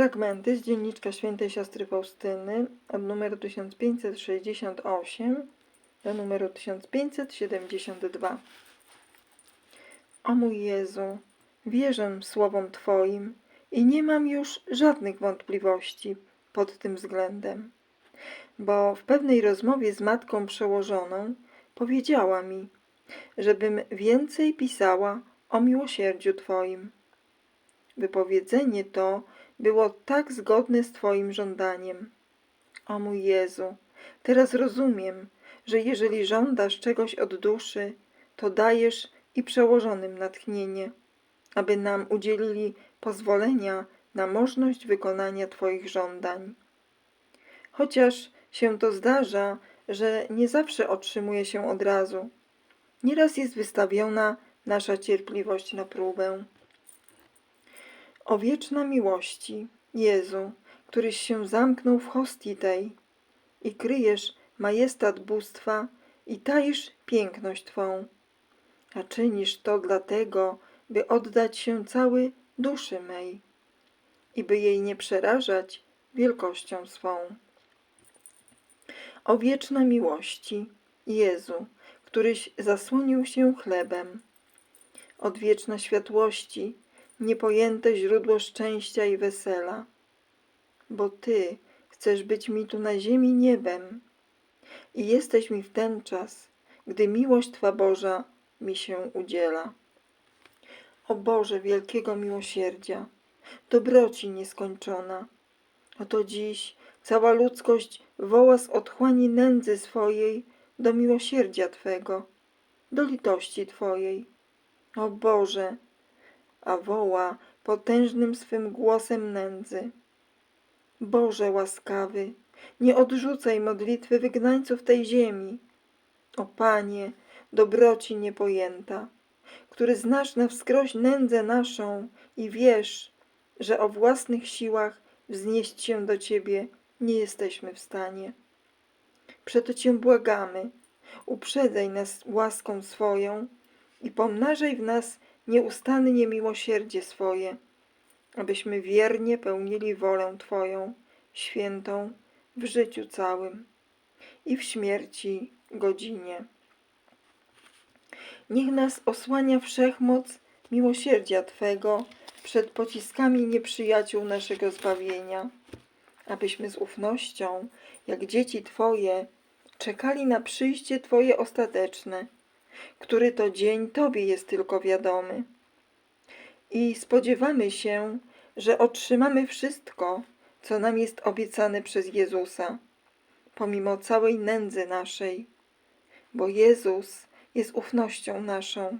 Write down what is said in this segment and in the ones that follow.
Fragmenty z dzienniczka świętej siostry Faustyny od numeru 1568 do numeru 1572. O mój Jezu, wierzę słowom Twoim i nie mam już żadnych wątpliwości pod tym względem, bo w pewnej rozmowie z matką przełożoną powiedziała mi, żebym więcej pisała o miłosierdziu Twoim. Wypowiedzenie to było tak zgodne z Twoim żądaniem. O mój Jezu, teraz rozumiem, że jeżeli żądasz czegoś od duszy, to dajesz i przełożonym natchnienie, aby nam udzielili pozwolenia na możność wykonania Twoich żądań. Chociaż się to zdarza, że nie zawsze otrzymuje się od razu. Nieraz jest wystawiona nasza cierpliwość na próbę. O wieczna miłości, Jezu, któryś się zamknął w hostii tej. I kryjesz majestat bóstwa i taisz piękność Twą, a czynisz to dlatego, by oddać się cały duszy mej i by jej nie przerażać wielkością swą. O wieczna miłości, Jezu, któryś zasłonił się chlebem, odwieczna światłości, niepojęte źródło szczęścia i wesela, bo Ty chcesz być mi tu na ziemi niebem i jesteś mi w ten czas, gdy miłość Twa Boża mi się udziela. O Boże wielkiego miłosierdzia, dobroci nieskończona, oto dziś cała ludzkość woła z otchłani nędzy swojej do miłosierdzia Twego, do litości Twojej. O Boże, a woła potężnym swym głosem nędzy. Boże łaskawy, nie odrzucaj modlitwy wygnańców tej ziemi. O Panie, dobroci niepojęta, który znasz na wskroś nędzę naszą i wiesz, że o własnych siłach wznieść się do Ciebie nie jesteśmy w stanie. Przeto Cię błagamy, uprzedzaj nas łaską swoją i pomnażaj w nas nieustannie miłosierdzie swoje, abyśmy wiernie pełnili wolę Twoją, świętą, w życiu całym i w śmierci godzinie. Niech nas osłania wszechmoc miłosierdzia Twego przed pociskami nieprzyjaciół naszego zbawienia, abyśmy z ufnością, jak dzieci Twoje, czekali na przyjście Twoje ostateczne, który to dzień Tobie jest tylko wiadomy. I spodziewamy się, że otrzymamy wszystko, co nam jest obiecane przez Jezusa, pomimo całej nędzy naszej, bo Jezus jest ufnością naszą.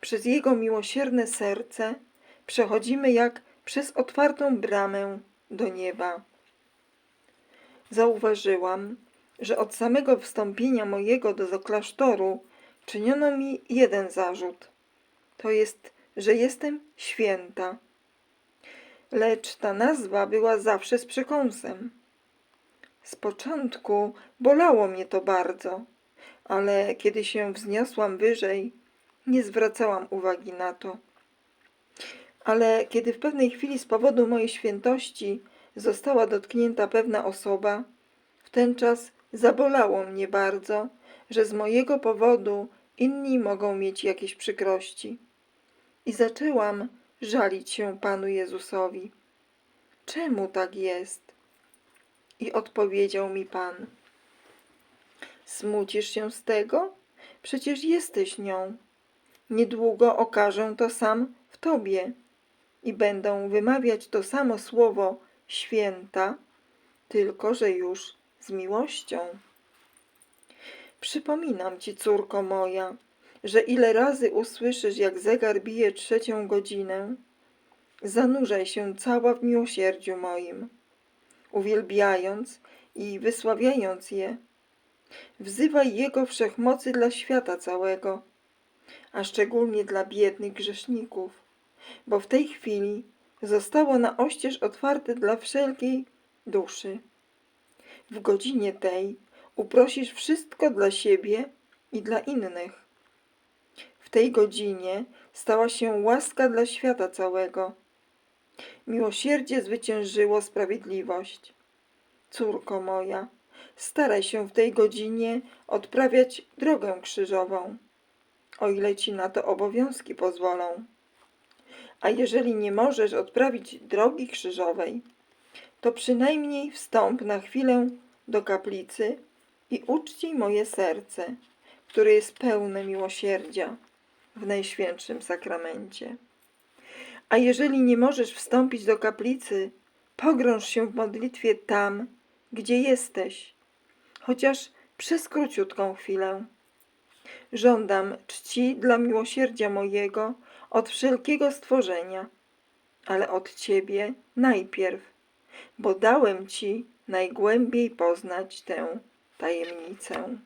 Przez Jego miłosierne serce przechodzimy jak przez otwartą bramę do nieba. Zauważyłam, że od samego wstąpienia mojego do klasztoru czyniono mi jeden zarzut. To jest, że jestem święta. Lecz ta nazwa była zawsze z przekąsem. Z początku bolało mnie to bardzo, ale kiedy się wzniosłam wyżej, nie zwracałam uwagi na to. Ale kiedy w pewnej chwili z powodu mojej świętości została dotknięta pewna osoba, w ten czas zabolało mnie bardzo, że z mojego powodu inni mogą mieć jakieś przykrości. I zaczęłam żalić się Panu Jezusowi. Czemu tak jest? I odpowiedział mi Pan. Smucisz się z tego? Przecież jesteś nią. Niedługo okażę to sam w Tobie i będą wymawiać to samo słowo święta, tylko że już z miłością. Przypominam ci, córko moja, że ile razy usłyszysz, jak zegar bije trzecią godzinę, zanurzaj się cała w miłosierdziu moim, uwielbiając i wysławiając je. Wzywaj Jego wszechmocy dla świata całego, a szczególnie dla biednych grzeszników, bo w tej chwili zostało na oścież otwarte dla wszelkiej duszy. W godzinie tej uprosisz wszystko dla siebie i dla innych. W tej godzinie stała się łaska dla świata całego, Miłosierdzie zwyciężyło sprawiedliwość. Córko moja, staraj się w tej godzinie odprawiać drogę krzyżową, o ile ci na to obowiązki pozwolą. A jeżeli nie możesz odprawić drogi krzyżowej, to przynajmniej wstąp na chwilę do kaplicy i uczcij moje serce, które jest pełne miłosierdzia w Najświętszym Sakramencie. A jeżeli nie możesz wstąpić do kaplicy, pogrąż się w modlitwie tam, gdzie jesteś, chociaż przez króciutką chwilę. Żądam czci dla miłosierdzia mojego od wszelkiego stworzenia, ale od Ciebie najpierw, bo dałem Ci najgłębiej poznać tę tajemnicę.